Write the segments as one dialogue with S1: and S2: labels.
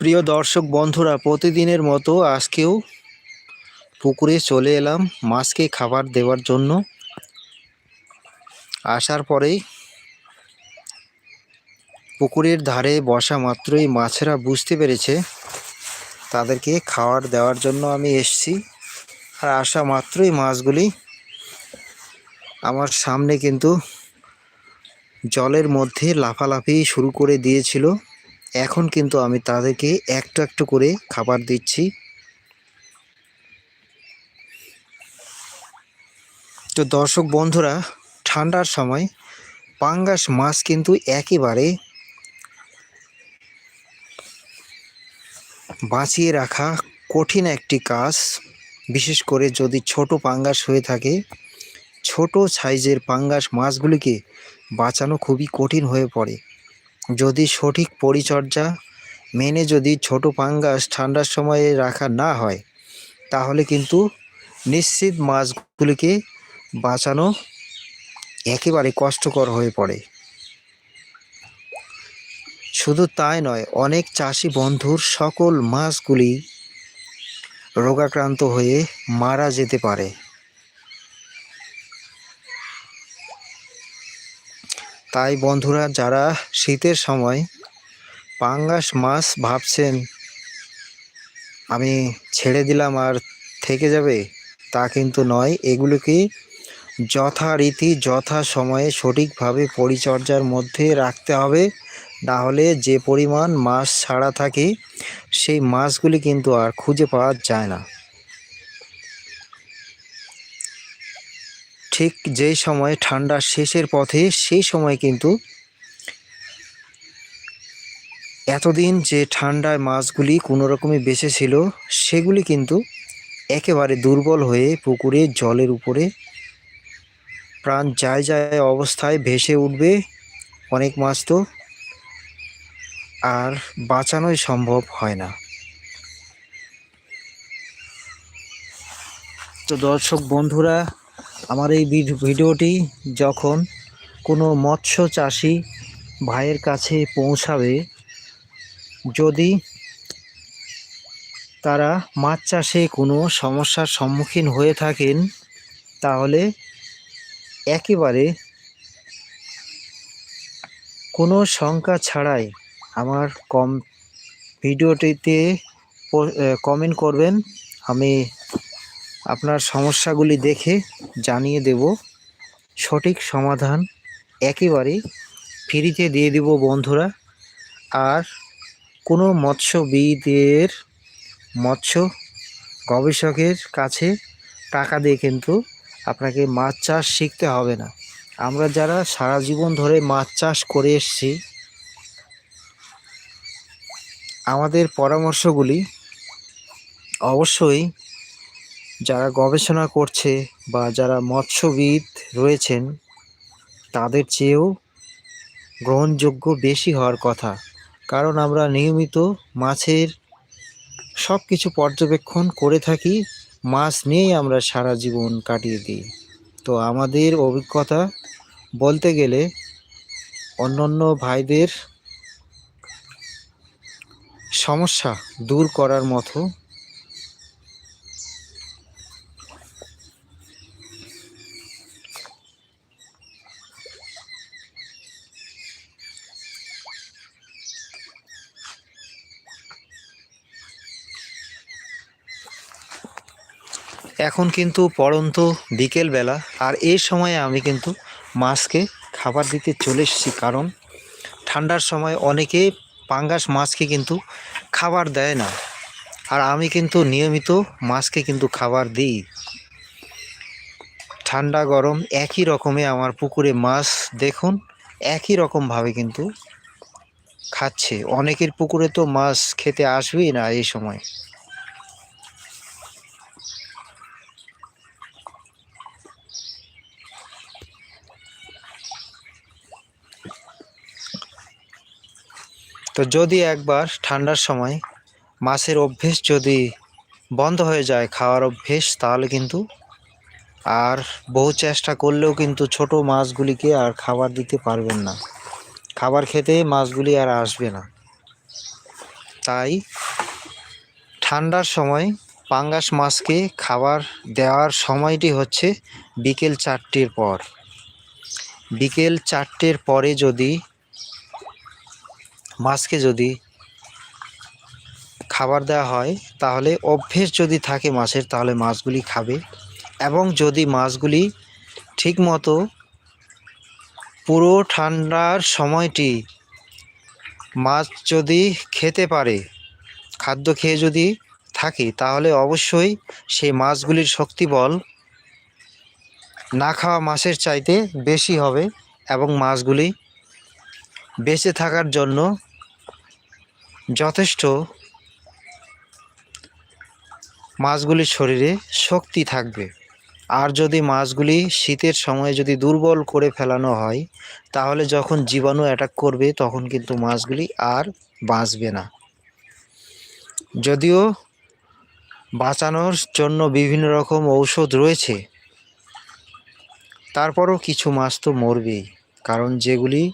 S1: প্রিয় দর্শক বন্ধুরা, প্রতিদিনের মতো আজকেও পুকুরে চলে এলাম মাছকে খাবার দেওয়ার জন্য। আসার পরেই পুকুরের ধারে বসা মাত্রই মাছেরা বুঝতে পেরেছে তাদেরকে খাবার দেওয়ার জন্য আমি এসছি। আর আসা মাত্রই মাছগুলি আমার সামনে কিন্তু জলের মধ্যে লাফালাফি শুরু করে দিয়েছিল। এখন কিন্তু আমি তাদেরকে একটু একটু করে খাবার দিচ্ছি। তো দর্শক বন্ধুরা, ঠান্ডার সময় পাঙ্গাস মাছ কিন্তু একেবারে বাঁচিয়ে রাখা কঠিন একটি কাজ। বিশেষ করে যদি ছোট পাঙ্গাস হয়ে থাকে, ছোট সাইজের পাঙ্গাস মাছগুলিকে বাঁচানো খুবই কঠিন হয়ে পড়ে। যদি সঠিক পরিচর্যা মেনে যদি ছোট পাঙ্গাস ঠান্ডার সময়ে রাখা না হয়, তাহলে কিন্তু নিশ্চিত মাছগুলিকে বাঁচানো একেবারে কষ্টকর হয়ে পড়ে। শুধু তাই নয়, অনেক চাষি বন্ধুর সকল মাছগুলি রোগাক্রান্ত হয়ে মারা যেতে পারে। তাই বন্ধুরা যারা শীতের সময় পাঙ্গাস মাছ ভাবছেন আমি ছেড়ে দিলাম আর থেকে যাবে, তা কিন্তু নয়। এগুলোকে যথারীতি যথা সময়ে সঠিকভাবে পরিচর্যার মধ্যে রাখতে হবে? না হলে যে পরিমাণ মাছ ছাড়া থাকে, সেই মাছগুলি কিন্তু আর খুঁজে পাওয়া যায় না। ঠিক যেই সময় ঠান্ডার শেষের পথে, সেই সময় কিন্তু এতদিন যে ঠান্ডায় মাছগুলি কোনো রকমে বেঁচে ছিল, সেগুলি কিন্তু একেবারে দুর্বল হয়ে পুকুরে জলের উপরে প্রাণ যায় যায় অবস্থায় ভেসে উঠবে অনেক মাছ তো, আর বাঁচানোই সম্ভব হয় না। তো দর্শক বন্ধুরা আমার এই ভিডিওটি যখন কোনো মৎস্য চাষি ভাইয়ের কাছে পৌঁছাবে, যদি তারা মাছ চাষে কোনো সমস্যার সম্মুখীন হয়ে থাকেন, তাহলে একেবারে কোনো শঙ্কা ছাড়াই আমার কম, ভিডিওটিতে কমেন্ট করবেন। আমি আপনার সমস্যাগুলি দেখে জানিয়ে দেব। সঠিক সমাধান একেবারে ফ্রিতে দিয়ে দেব বন্ধুরা। আর কোনো মৎস্যবিদের মৎস্য গবেষকের কাছে টাকা দিয়ে কিন্তু আপনাকে মাছ চাষ শিখতে হবে না। আমরা যারা সারা জীবন ধরে মাছ চাষ করে এসছি, আমাদের পরামর্শগুলি অবশ্যই যারা গবেষণা করছে বা যারা মৎস্যবিদ রয়েছেন, তাদের চেয়েও গ্রহণযোগ্য বেশি হওয়ার কথা। কারণ আমরা নিয়মিত মাছের সব কিছু পর্যবেক্ষণ করে থাকি, মাছ নিয়েই আমরা সারা জীবন কাটিয়ে দিই। তো আমাদের অভিজ্ঞতা বলতে গেলে, অন্যান্য ভাইদের সমস্যা দূর করার মতো এখন কিন্তু পড়ন্ত বিকেলবেলা আর এই সময়ে আমি কিন্তু মাছকে খাবার দিতে চলে এসেছি কারণ ঠান্ডার সময় অনেকে পাঙ্গাস মাছকে কিন্তু খাবার দেয় না। আর আমি কিন্তু নিয়মিত মাছকে কিন্তু খাবার দিই। ঠান্ডা গরম একই রকমে আমার পুকুরে মাছ দেখুন, একই রকমভাবে কিন্তু খাচ্ছে। অনেকের পুকুরে তো মাছ খেতে আসবেই না এই সময়। তো যদি একবার ঠান্ডার সময় মাছের অভ্যেস যদি বন্ধ হয়ে যায়, খাওয়ার অভ্যেস, তাহলে কিন্তু আর বহু চেষ্টা করলেও কিন্তু ছোট মাছগুলিকে আর খাবার দিতে পারবেন না। খাবার খেতে মাছগুলি আর আসবে না। তাই ঠান্ডার সময় পাঙ্গাস মাছকে খাবার দেওয়ার সময়টি হচ্ছে বিকেল চারটের পর। বিকেল চারটের পরে যদি মাছকে যদি খাবার দেওয়া হয়, তাহলে অভ্যেস যদি থাকে মাছের, তাহলে মাছগুলি খাবে। এবং যদি মাছগুলি ঠিকমতো পুরো ঠান্ডার সময়টি মাছ যদি খেতে পারে, খাদ্য খেয়ে যদি থাকে, তাহলে অবশ্যই সেই মাছগুলির শক্তিবল না খাওয়া মাছের চাইতে বেশি হবে এবং মাছগুলি বেঁচে থাকার জন্য যথেষ্ট মাছগুলির শরীরে শক্তি থাকবে। আর যদি মাছগুলি শীতের সময় যদি দুর্বল করে ফেলানো হয়, তাহলে যখন জীবাণু অ্যাটাক করবে, তখন কিন্তু মাছগুলি আর বাঁচবে না। যদিও বাঁচানোর জন্য বিভিন্ন রকম ঔষধ রয়েছে, তারপরও কিছু মাছ তো মরবেই, কারণ যেগুলি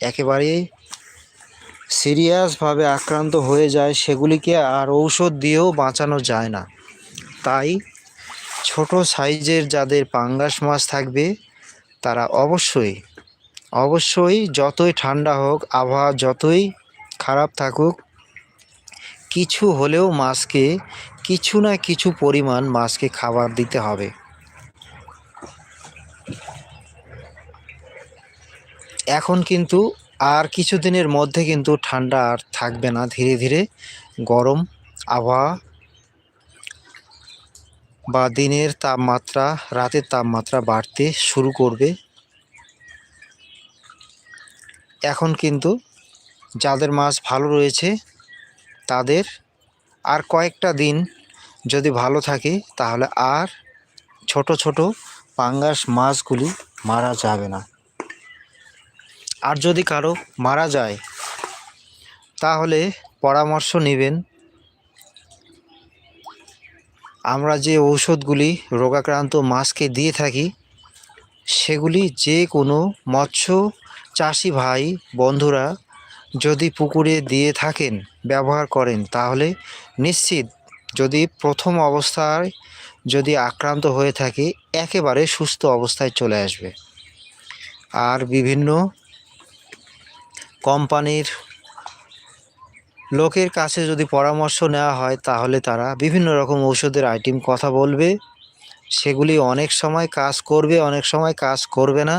S1: একেবারে সিরিয়াসভাবে আক্রান্ত হয়ে যায়, সেগুলিকে আর ঔষধ দিয়েও বাঁচানো যায় না। তাই ছোট সাইজের যাদের পাঙ্গাস মাছ থাকবে, তারা অবশ্যই অবশ্যই যতই ঠান্ডা হোক, আবহাওয়া যতই খারাপ থাকুক, কিছু হলেও মাছকে, কিছু না কিছু পরিমাণ মাছকে খাবার দিতে হবে। এখন কিন্তু আর কিছুদিনের মধ্যে কিন্তু ঠান্ডা আর থাকবে না। ধীরে ধীরে গরম আবহাওয়া বা দিনের তাপমাত্রা, রাতের তাপমাত্রা বাড়তে শুরু করবে। এখন কিন্তু যাদের মাছ ভালো রয়েছে, তাদের আর কয়েকটা দিন যদি ভালো থাকে, তাহলে আর ছোট ছোট পাঙ্গাস মাছগুলি মারা যাবে না। আর যদি কারও মারা যায়, তাহলে পরামর্শ নেবেন। আমরা যে ঔষধগুলি রোগাক্রান্ত মাছকে দিয়ে থাকি, সেগুলি যে কোনো মৎস্য চাষি ভাই, বন্ধুরা যদি পুকুরে দিয়ে থাকেন, ব্যবহার করেন, তাহলে নিশ্চিত যদি প্রথম অবস্থায় যদি আক্রান্ত হয়ে থাকে, একেবারে সুস্থ অবস্থায় চলে আসবে। আর বিভিন্ন কোম্পানির লোকের কাছে যদি পরামর্শ নেওয়া হয়, তাহলে তারা বিভিন্ন রকম ওষুধের আইটেম কথা বলবে। সেগুলি অনেক সময় কাজ করবে, অনেক সময় কাজ করবে না।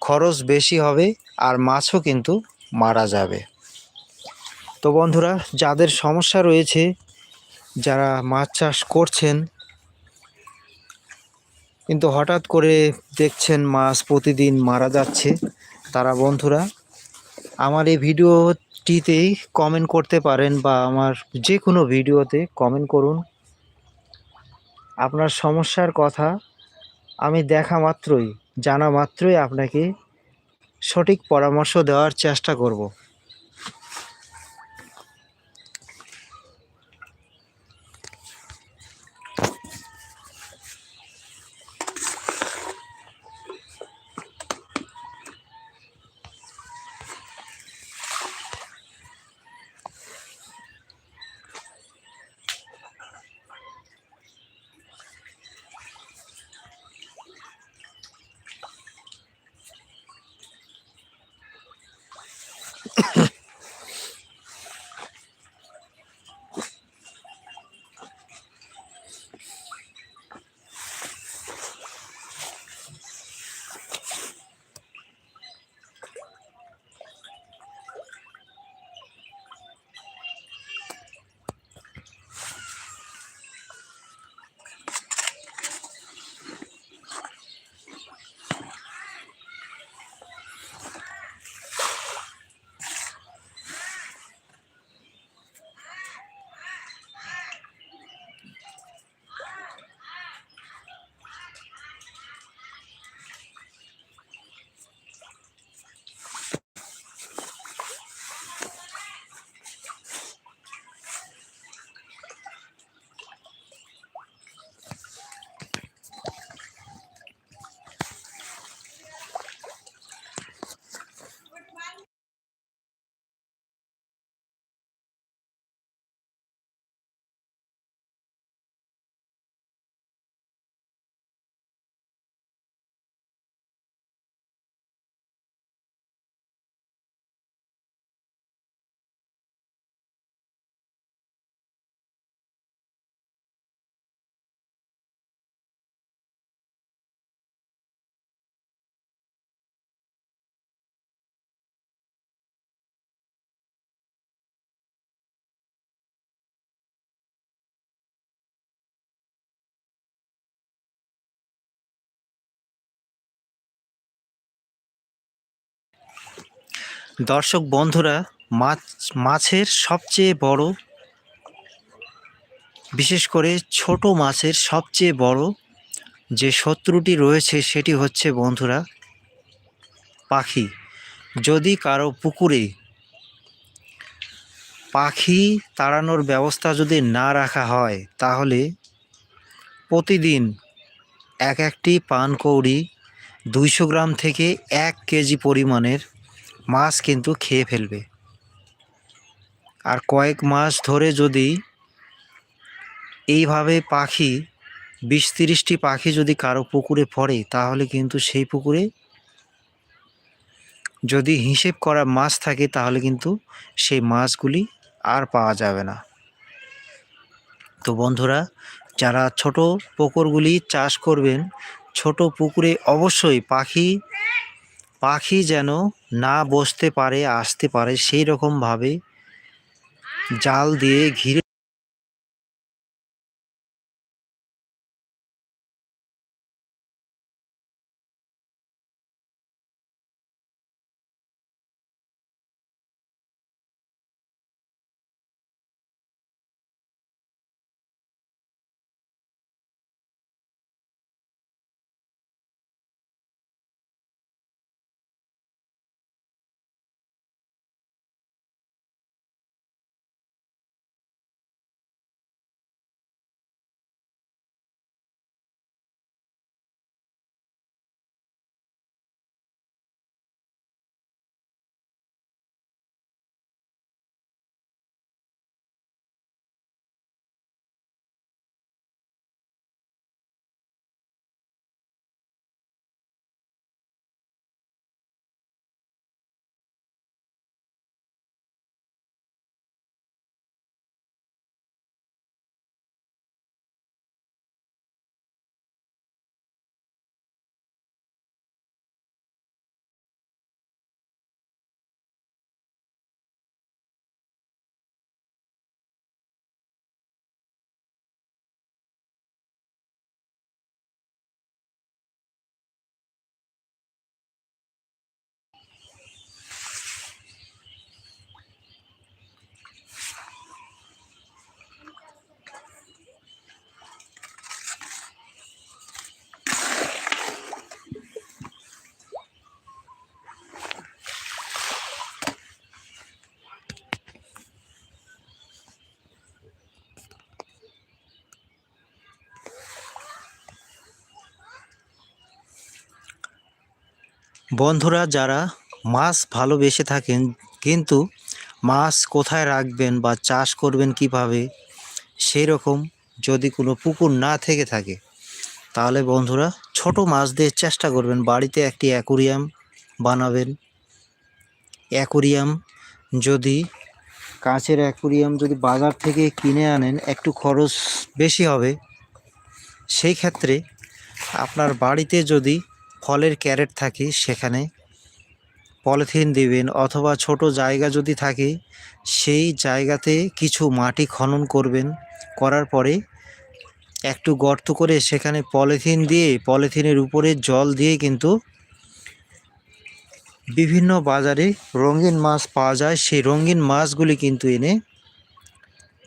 S1: খরচ বেশি হবে আর মাছও কিন্তু মারা যাবে। তো বন্ধুরা, যাদের সমস্যা রয়েছে, যারা মাছ চাষ করছেন, কিন্তু হঠাৎ করে দেখছেন মাছ প্রতিদিন মারা যাচ্ছে, তারা বন্ধুরা আমার এই ভিডিওটিতে কমেন্ট করতে পারেন বা আমার যে কোনো ভিডিওতে কমেন্ট করুন। আপনার সমস্যার কথা আমি দেখা মাত্রই, জানা মাত্রই আপনাকে সঠিক পরামর্শ দেওয়ার চেষ্টা করব। দর্শক বন্ধুরা, মাছ, মাছের সবচেয়ে বড়, বিশেষ করে ছোট মাছের সবচেয়ে বড় যে শত্রুটি রয়েছে সেটি হচ্ছে বন্ধুরা, পাখি। যদি কারও পুকুরে পাখি তাড়ানোর ব্যবস্থা যদি না রাখা হয়, তাহলে প্রতিদিন এক একটি পানকৌড়ি দুইশো গ্রাম থেকে এক কেজি পরিমাণের মাছ কিন্তু খেয়ে ফেলবে। আর কয়েক মাস ধরে যদি এইভাবে পাখি, বিশ তিরিশটি পাখি যদি কারও পুকুরে পড়ে, তাহলে কিন্তু সেই পুকুরে যদি হিসেব করা মাছ থাকে, তাহলে কিন্তু সেই মাছগুলি আর পাওয়া যাবে না। তো বন্ধুরা, যারা ছোট পুকুরগুলি চাষ করবেন, ছোট পুকুরে অবশ্যই পাখি পাখি যেন না বসতে পারে আসতে পারে সেই রকমভাবে জাল দিয়ে ঘিরে বন্ধুরা, যারা মাছ ভালোবেসে থাকেন, কিন্তু মাছ কোথায় রাখবেন বা চাষ করবেন কীভাবে সেই রকম যদি কোনো পুকুর না থেকে থাকে, তাহলে বন্ধুরা ছোট মাছ দিয়ে চেষ্টা করবেন। বাড়িতে একটি অ্যাকুরিয়াম বানাবেন। অ্যাকুরিয়াম যদি, কাঁচের অ্যাকুরিয়াম যদি বাজার থেকে কিনে আনেন, একটু খরচ বেশি হবে। সেই ক্ষেত্রে আপনার বাড়িতে যদি ফলের ক্যারেট থাকে সেখানে। পলিথিন দিবেন অথবা ছোট জায়গা যদি থাকে, সেই জায়গাতে কিছু মাটি খনন করবেন। করার পরে একটু গর্ত করে সেখানে পলিথিন দিয়ে, পলিথিনের উপরে জল দিয়ে কিন্তু বিভিন্ন বাজারে রঙিন মাছ পাওয়া যায়। সেই রঙিন মাছগুলি কিন্তু এনে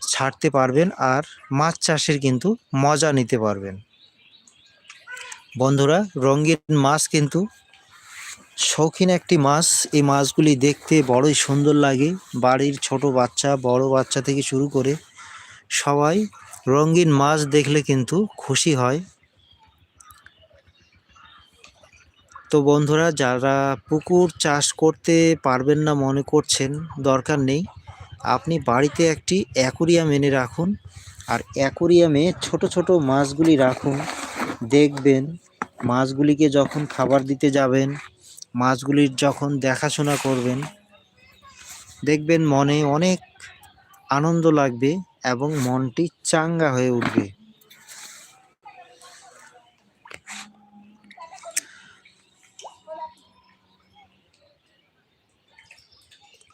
S1: ছাড়তে পারবেন আর মাছ চাষের কিন্তু মজা নিতে পারবেন। বন্ধুরা, রঙিন মাছ কিন্তু শৌখিন একটি মাছ। এই মাছগুলি দেখতে বড়ই সুন্দর লাগে। বাড়ির ছোট বাচ্চা, বড় বাচ্চা থেকে শুরু করে সবাই রঙিন মাছ দেখলে কিন্তু খুশি হয়। তো বন্ধুরা, যারা পুকুর চাষ করতে পারবেন না মনে করছেন, দরকার নেই। আপনি বাড়িতে একটি অ্যাকুরিয়াম এনে রাখুন। আর অ্যাকুরিয়ামে ছোট ছোট মাছগুলি রাখুন। দেখবেন মাছগুলিকে যখন খাবার দিতে যাবেন, মাছগুলির যখন দেখাশোনা করবেন, দেখবেন মনে অনেক আনন্দ লাগবে এবং মনটি চাঙ্গা হয়ে উঠবে।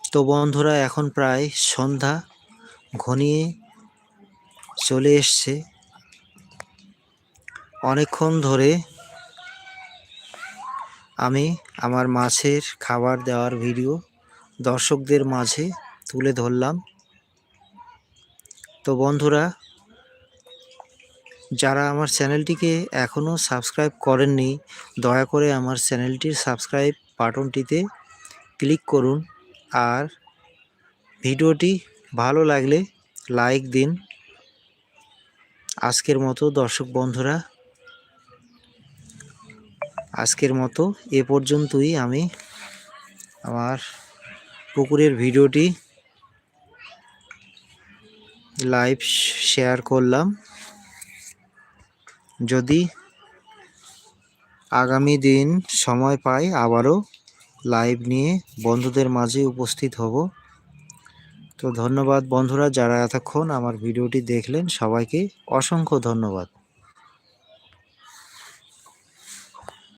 S1: তো বন্ধুরা, এখন প্রায় সন্ধ্যা, ঘনিয়ে চলে এসছে। অনেকক্ষণ ধরে আমি আমার মাছের খাবার দেওয়ার ভিডিও দর্শকদের মাঝে তুলে ধরলাম। তো বন্ধুরা, যারা আমার চ্যানেলটিকে এখনও সাবস্ক্রাইব করেননি, দয়া করে আমার চ্যানেলটির সাবস্ক্রাইব বাটনটিতে ক্লিক করুন আর ভিডিওটি ভালো লাগলে লাইক দিন। আজকের মতো দর্শক বন্ধুরা আজকের মতো এ পর্যন্তই আমি আমার পুকুরের ভিডিওটি লাইভ শেয়ার করলাম। যদি আগামী দিন সময় পাই আবারও লাইভ নিয়ে বন্ধুদের মাঝে উপস্থিত হব। তো ধন্যবাদ বন্ধুরা যারা এতক্ষণ আমার ভিডিওটি দেখলেন, সবাইকে অসংখ্য ধন্যবাদ।